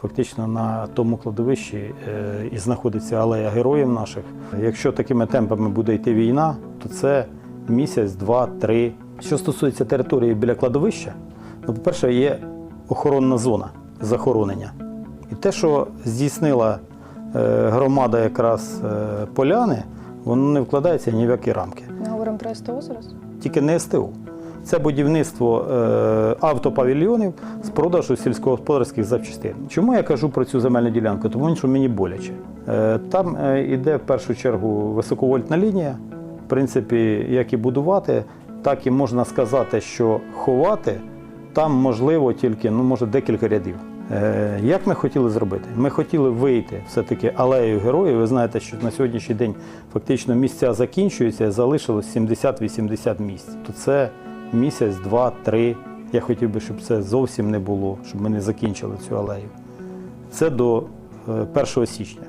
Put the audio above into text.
Фактично на тому кладовищі е, і знаходиться алея героїв наших. Якщо такими темпами буде йти війна, то це місяць, два, три. Що стосується території біля кладовища, ну, по-перше, є охоронна зона захоронення. І те, що здійснила е, громада якраз е, поляни, воно не вкладається ні в які рамки. Ми говоримо про СТО зараз? Тільки не СТУ. Це будівництво е, автопавільйонів з продажу сільськогосподарських запчастин. Чому я кажу про цю земельну ділянку? Тому що мені боляче. Е, там е, іде в першу чергу високовольтна лінія. В принципі, як і будувати, так і можна сказати, що ховати там можливо тільки ну, може, декілька рядів. Як ми хотіли зробити? Ми хотіли вийти все-таки алеєю героїв. Ви знаєте, що на сьогоднішній день фактично місця закінчуються, залишилось 70-80 місць. То це місяць, два, три. Я хотів би, щоб це зовсім не було, щоб ми не закінчили цю алею. Це до е, 1 січня.